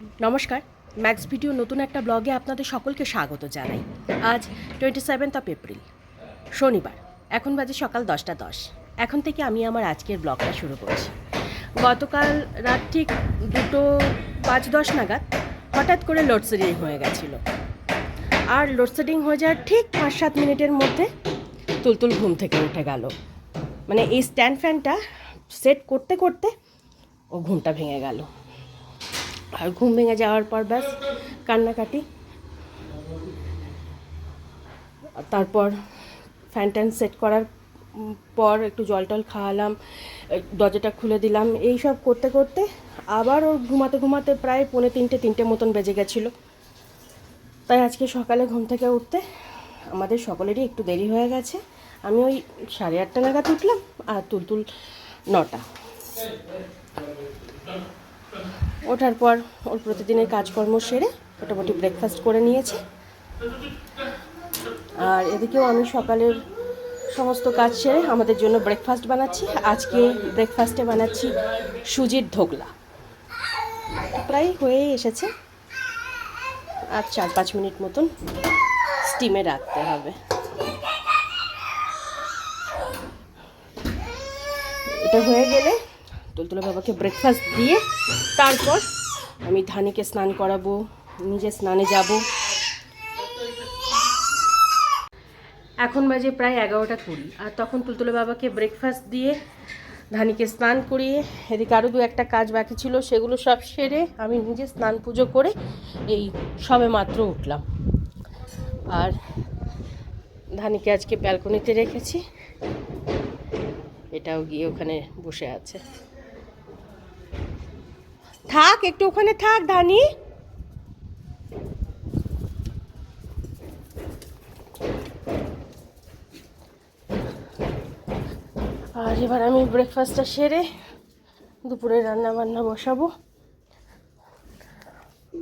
নমস্কার। Max video নতুন একটা ব্লগে আপনাদের সকলকে স্বাগত জানাই। আজ টোয়েন্টি সেভেন্থ অফ এপ্রিল শনিবার। এখন বাজে সকাল দশটা দশ। এখন থেকে আমি আমার আজকের ব্লগটা শুরু করছি। গতকাল রাত ঠিক দুটো পাঁচ দশ নাগাদ হঠাৎ করে লোডশেডিং হয়ে গেছিল। আর লোডশেডিং হয়ে যাওয়ার ঠিক পাঁচ সাত মিনিটের মধ্যে তুলতুল ঘুম থেকে উঠে গেল। মানে এই স্ট্যান্ড ফ্যানটা সেট করতে করতে ও ঘুমটা ভেঙে গেল। আর ঘুম ভেঙে যাওয়ার পর ব্যাস, কান্নাকাটি। তারপর ফ্যান ট্যান সেট করার পর একটু জল টল খাওয়ালাম, দরজাটা খুলে দিলাম। এই সব করতে করতে আবার ওর ঘুমাতে ঘুমাতে প্রায় পৌনে তিনটে তিনটে মতন বেজে গেছিল। তাই আজকে সকালে ঘুম থেকে উঠতে আমাদের সকলেরই একটু দেরি হয়ে গেছে। আমি ওই সাড়ে আটটা নাগাদ উঠলাম আর তুলতুল নটা। ওঠার পর ওর প্রতিদিনের কাজকর্ম সেরে মোটামুটি ব্রেকফাস্ট করে নিয়েছে। আর এদিকেও আমি সকালের সমস্ত কাজ সেরে আমাদের জন্য ব্রেকফাস্ট বানাচ্ছি। আজকে ব্রেকফাস্টে বানাচ্ছি সুজির ধোকলা প্রায় হয়েই এসেছে। আর চার পাঁচ মিনিট মতন স্টিমে রাখতে হবে। এটা হয়ে গেলে তুলতুলা বাবাকে ব্রেকফাস্ট দিয়ে তারপর আমি ধানিকে স্নান করাবো, নিজে স্নানে যাব। এখন বাজে প্রায় এগারোটা কুড়ি, আর তখন তুলতুলা বাবাকে ব্রেকফাস্ট দিয়ে ধানিকে স্নান করিয়ে এদিকে আরও দু একটা কাজ বাকি ছিল, সেগুলো সব সেরে আমি নিজে স্নান পুজো করে এই সবে মাত্র উঠলাম। আর ধানিকে আজকে ব্যালকনিতে রেখেছি। এটাও গিয়ে ওখানে বসে আছে। থাক, একটু ওখানে থাক, ধানি। আর এবার আমি ব্রেকফাস্টটা সেরে দুপুরে রান্না বান্না বসাবো।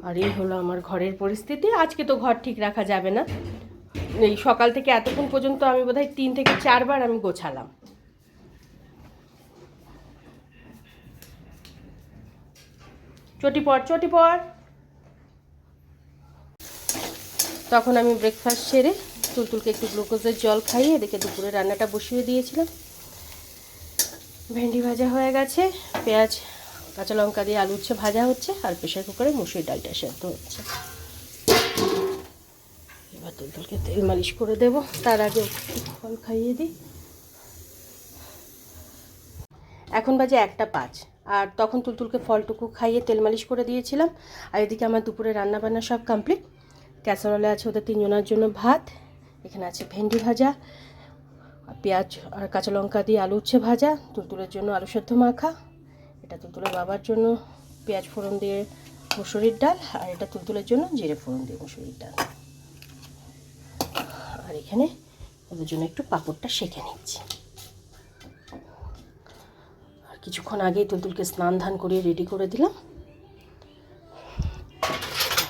আর এই হলো আমার ঘরের পরিস্থিতি। আজকে তো ঘর ঠিক রাখা যাবে না। এই সকাল থেকে এতক্ষণ পর্যন্ত আমি বোধহয় তিন থেকে চারবার আমি গোছালাম। চটি পর চটি পর তখন আমি ব্রেকফাস্ট সেরে তুলতুলকে একটু গ্লুকোজের জল খাইয়ে এদিকে দুপুরে রান্নাটা বসিয়ে দিয়েছিলাম। ভেন্ডি ভাজা হয়ে গেছে, পেঁয়াজ, কাঁচা লঙ্কা দিয়ে আলু উচ্ছে ভাজা হচ্ছে, আর প্রেশার কুকারে মুসুর ডালটা সেদ্ধ হচ্ছে। এবার তুলতুলকে তেল মালিশ করে দেব, তার আগে ফল খাইয়ে দিই। এখন বাজে একটা পাঁচ। আর তখন তুলতুলকে ফলটুকু খাইয়ে তেল মালিশ করে দিয়েছিলাম। আর এদিকে আমার দুপুরে রান্না বান্না সব কমপ্লিট ক্যাসারোলে আছে ওদের তিনজনের জন্য ভাত, এখানে আছে ভেন্ডি ভাজা, পেঁয়াজ আর কাঁচা লঙ্কা দিয়ে আলু উচ্ছে ভাজা, তুলতুলের জন্য আলু সেদ্ধ মাখা, এটা তুলতুলের বাবার জন্য পেঁয়াজ ফোড়ন দিয়ে মুসুরির ডাল, আর এটা তুলতুলের জন্য জিরে ফোড়ন দিয়ে মুসুরির ডাল। আর এখানে ওদের জন্য একটু পাঁপড়টা সেঁকে নিচ্ছি। কিছুক্ষণ আগেই তুলতুলকে স্নান ধান করিয়ে রেডি করে দিলাম।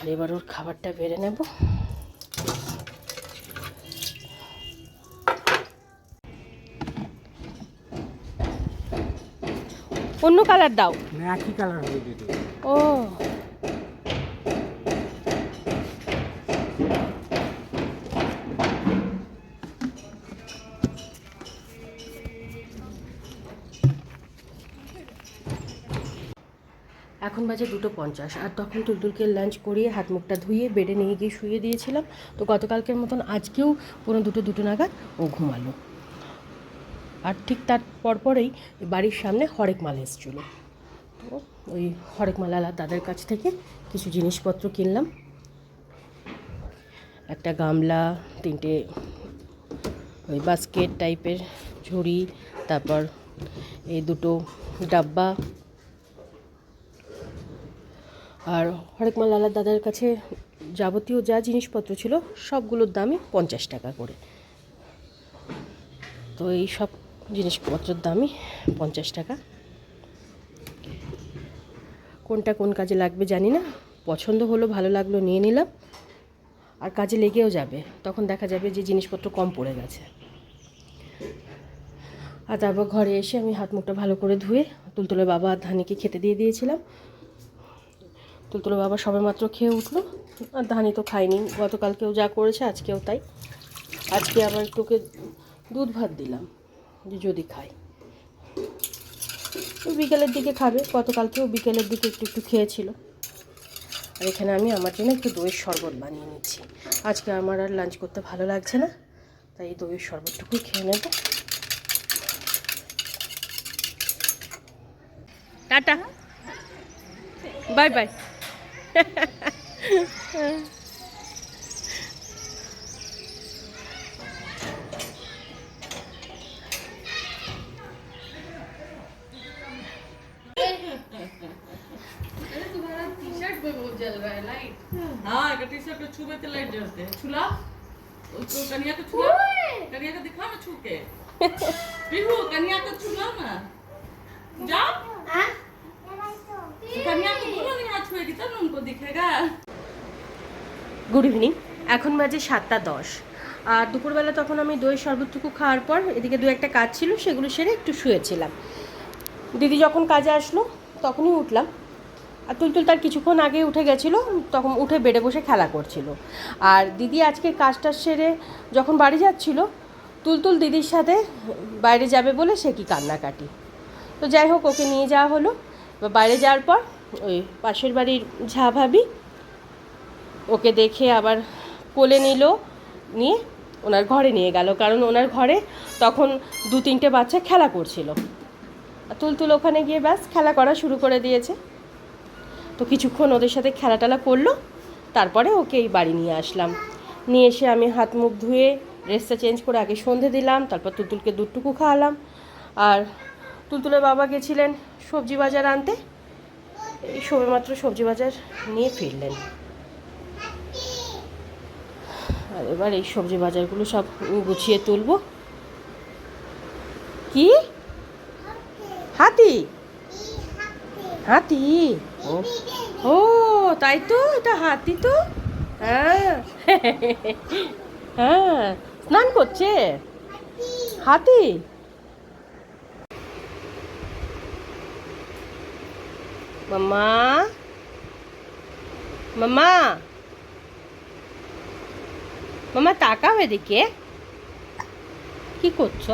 আর এবার ওর খাবারটা বেড়ে নেব। অন্য কালার দাও। না একই কালার হবে ও। এখন বাজে দুটো পঞ্চাশ, আর তখন তুলতুলকে লাঞ্চ করিয়ে হাত মুখটা ধুয়ে বেডে নিয়ে গিয়ে শুয়ে দিয়েছিলাম। তো গতকালকের মতন আজকেও পুরো দুটো দুটো নাগাদ ও ঘুমালো। আর ঠিক তার পরপরেই বাড়ির সামনে হরেক মাল এসেছিল। তো ওই হরেক মালালা তাদের কাছ থেকে কিছু জিনিসপত্র কিনলাম। একটা গামলা, তিনটে ওই বাস্কেট টাইপের ঝুড়ি, তারপর এই দুটো ডাব্বা আর হরেক মালালা দাদার কাছে যাবতীয় যা জিনিসপত্র ছিল, সবগুলোর দামই পঞ্চাশ টাকা করে। তো এই সব জিনিসপত্রের দামই পঞ্চাশ টাকা। কোনটা কোন কাজে লাগবে জানি না। পছন্দ হলো, ভালো লাগল, নিয়ে নিলাম। আর কাজে লেগেও যাবে। তখন দেখা যাবে যে জিনিসপত্র কম পড়ে গেছে। আর তারপর ঘরে এসে আমি হাত মুখটা ভালো করে ধুয়ে, তুলতুলে বাবা আর ধানিকে খেতে দিয়ে দিয়েছিলাম। তুলতুলো বাবা সবে মাত্র খেয়ে উঠল। আর ধানি তো খায়নি। গতকালকেও যা করেছে, আজকেও তাই। আজকে আবার তোকে দুধ ভাত দিলাম, যে যদি খায়। বিকেলের দিকে খাবে, গতকালকেও বিকেলের দিকে একটু একটু খেয়েছিল। আর এখানে আমি আমার জন্য একটু দইয়ের শরবত বানিয়ে নিচ্ছি। আজকে আমার আর লাঞ্চ করতে ভালো লাগছে না, তাই এই দইয়ের শরবতটুকুই খেয়ে নেব। টাটা। Bye bye. हाँ टी शर्ट तो लाइट जलते हैं। छुला? उसको कन्या को छुला? कन्या को दिखा ना छू के। पीहू कन्या को छुला ना जाओ। গুড ইভিনিং এখন বাজে সাতটা দশ। আর দুপুরবেলা তখন আমি দই শরবতটুকু খাওয়ার পর এদিকে দু একটা কাজ ছিল, সেগুলো সেরে একটু শুয়েছিলাম। দিদি যখন কাজে আসলো, তখনই উঠলাম। আর তুলতুল তার কিছুক্ষণ আগে উঠে গেছিল, তখন উঠে বেডে বসে খেলা করছিল। আর দিদি আজকে কাজটা সেরে যখন বাড়ি যাচ্ছিল, তুলতুল দিদির সাথে বাইরে যাবে বলে সে কি কান্নাকাটি। তো যাই হোক, ওকে নিয়ে যাওয়া হলো। বাইরে যাওয়ার পর ওই পাশের বাড়ির ঝা ভাবি, ওকে দেখে আবার কোলে নিল, নিয়ে ওনার ঘরে নিয়ে গেল। কারণ ওনার ঘরে তখন দু তিনটে বাচ্চা খেলা করছিল। তুলতুল ওখানে গিয়ে ব্যাস খেলা করা শুরু করে দিয়েছে। তো কিছুক্ষণ ওদের সাথে খেলা টেলা করল, তারপরে ওকে এই বাড়ি নিয়ে আসলাম। নিয়ে এসে আমি হাত মুখ ধুয়ে ড্রেসটা চেঞ্জ করে আগে সন্ধে দিলাম, তারপর তুলতুলকে দুধটুকু খাওয়ালাম। আর তুলতুলের বাবা গেছিলেন সবজি বাজার আনতে। এই সবেমাত্র সবজি বাজার নিয়ে ফিরলেন। আর এবার এই সবজি বাজারগুলো সব গুছিয়ে তুলবো। কি? হাতি? হাতি? ও, তাই তো, এটা হাতি তো? হ্যাঁ। হ্যাঁ স্নান করছে? হাতি? মামা মামা মামা তাকাও এদিকে কি করছ?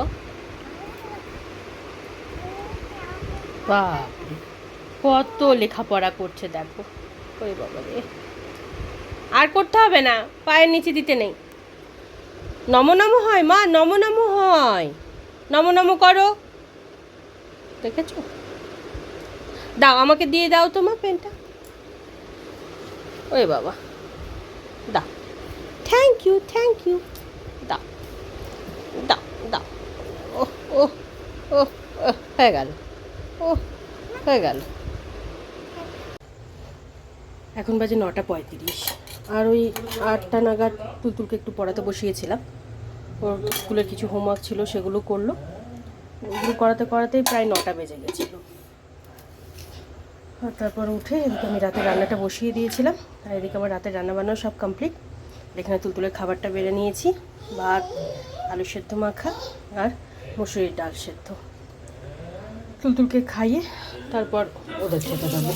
বাপরে, কত লেখাপড়া করছে দেখো। ওই বাবা রে। আর করতে হবে না, পায়ের নিচে দিতে নেই। নম নম হয় মা, নম নম হয়। নম নম করো। দেখেছ? দাও আমাকে দিয়ে দাও তো মা পেনটা। ওই বাবা দাও। থ্যাংক ইউ থ্যাংক ইউ দাও দাও দাও। ও ও ও হয়ে গেল। ও হয়ে গেল। এখন বাজে নটা পঁয়ত্রিশ। আর ওই আটটা নাগাদ তুলতুলকে একটু পড়াতে বসিয়েছিলাম। ওর স্কুলের কিছু হোমওয়ার্ক ছিল সেগুলো করল। ওগুলো করাতে করাতেই প্রায় নটা বেজে গেছিল। তারপর উঠে এদিকে আমি রাতে রান্নাটা বসিয়ে দিয়েছিলাম। আর এদিকে আমার রাতে রান্না বান্নাও সব কমপ্লিট এখানে তুলতুলের খাবারটা বেড়ে নিয়েছি। ভাত, আলু সেদ্ধ মাখা আর মুসুরির ডাল সেদ্ধ। তুলতুলকে খাইয়ে তারপর ওদের খেতে দেবো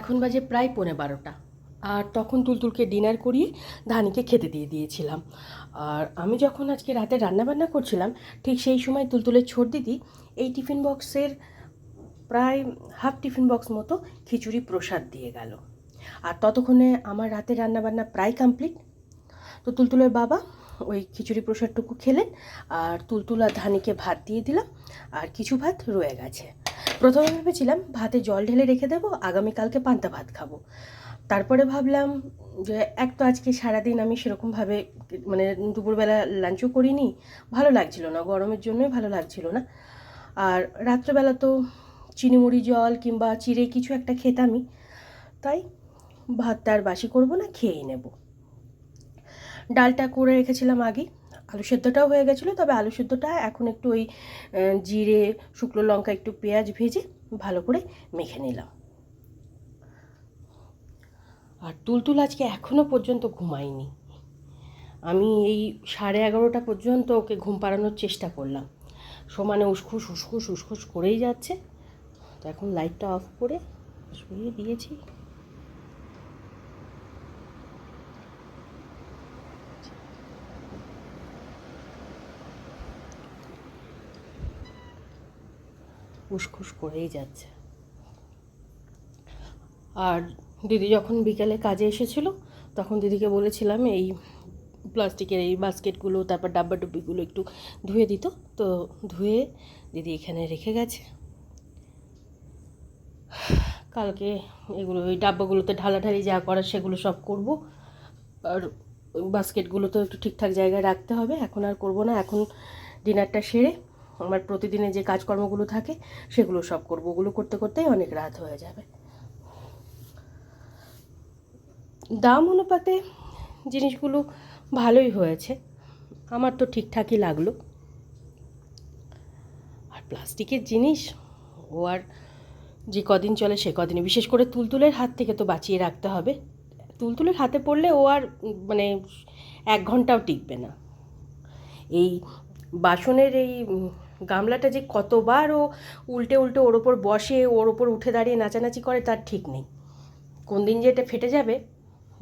এখন বাজে প্রায় পৌনে বারোটা। আর তখন তুলতুলকে ডিনার করিয়ে ধানিকে খেতে দিয়ে দিয়েছিলাম। আর আমি যখন আজকে রাতে রান্নাবান্না করছিলাম, ঠিক সেই সময় তুলতুলের ছোট দিদি এই টিফিন বক্সের প্রায় হাফ টিফিন বক্স মতো খিচুড়ি প্রসাদ দিয়ে গেল। আর ততক্ষণে আমার রাতে রান্নাবান্না প্রায় কমপ্লিট। তো তুলতুলের বাবা ওই খিচুড়ি প্রসাদটুকু খেলেন আর তুলতুল আর ধানিকে ভাত দিয়ে দিলাম আর কিছু ভাত রয়ে গেছে। প্রথমে ভেবেছিলাম ভাতে জল ঢেলে রেখে দেবো আগামীকালকে পান্তা ভাত খাব। তারপরে ভাবলাম যে এক তো আজকে সারাদিন আমি সেরকমভাবে মানে দুপুরবেলা লাঞ্চও করিনি, ভালো লাগছিল না, গরমের জন্যই ভালো লাগছিল না। আর রাত্রেবেলা তো চিনিমুড়ি জল কিংবা চিড়ে কিছু একটা খেতামই। তাই ভাতটা আর বাসি করব না, খেয়েই নেব। ডালটা করে রেখেছিলাম আগে। আলু সেদ্ধটাও হয়ে গেছিল, তবে আলু সেদ্ধটা এখন একটু ওই জিরে, শুকনো লঙ্কা, একটু পেঁয়াজ ভেজে ভালো করে মেখে নিলাম। আর তুলতুল আজকে এখনও পর্যন্ত ঘুমায়নি। আমি এই সাড়ে এগারোটা পর্যন্ত ওকে ঘুম পাড়ানোর চেষ্টা করলাম। সমানে উসখুস উসখুস উসখুস করেই যাচ্ছে। তো এখন লাইটটা অফ করে শুয়ে দিয়েছি। উসখুস করেই যাচ্ছে। আর দিদি যখন বিকালে কাজে এসেছিল, তখন দিদিকে বলেছিলাম, এই প্লাস্টিকের এই বাস্কেটগুলো, তারপর ডাব্বা ডুব্বিগুলো একটু ধুয়ে দিত। তো ধুয়ে দিদি এখানে রেখে গেছে। কালকে এগুলো ওই ডাব্বাগুলোতে ঢালাঢালি যা করার সেগুলো সব করব। আর বাস্কেটগুলো তো একটু ঠিকঠাক জায়গায় রাখতে হবে, এখন আর করব না। এখন ডিনারটা সেরে আমার প্রতিদিনে যে কাজকর্মগুলো থাকে সেগুলো সব করব। ওগুলো করতে করতেই অনেক রাত হয়ে যাবে। দাম অনুপাতে জিনিসগুলো ভালোই হয়েছে। আমার তো ঠিকঠাকই লাগল। আর প্লাস্টিকের জিনিস, ও আর যে কদিন চলে সে কদিনই বিশেষ করে তুলতুলের হাত থেকে তো বাঁচিয়ে রাখতে হবে। তুলতুলের হাতে পড়লে ও আর মানে এক ঘন্টাও টিকবে না। এই বাসনের এই গামলাটা যে কতবার ও উল্টে উল্টে ওর ওপর বসে, ওর ওপর উঠে দাঁড়িয়ে নাচানাচি করে, তার ঠিক নেই। কোন দিন যে এটা ফেটে যাবে,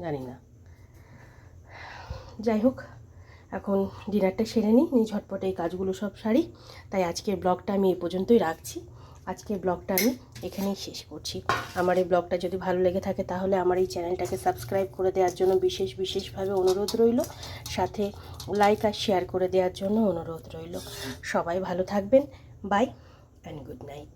জানি না। যাই হোক, এখন ডিনারটা সেরে নিই, নিয়ে ঝটপট এই কাজগুলো সব সারি। তাই আজকের ব্লগটা আমি এই পর্যন্তই রাখছি। আজকের ব্লগটা আমি এখানেই শেষ করছি। আমার এই ব্লগটা যদি ভালো লেগে থাকে তাহলে আমার এই চ্যানেলটাকে সাবস্ক্রাইব করে দেওয়ার জন্য বিশেষ বিশেষভাবে অনুরোধ রইল। সাথে লাইক আর শেয়ার করে দেওয়ার জন্য অনুরোধ রইল। সবাই ভালো থাকবেন। By and good night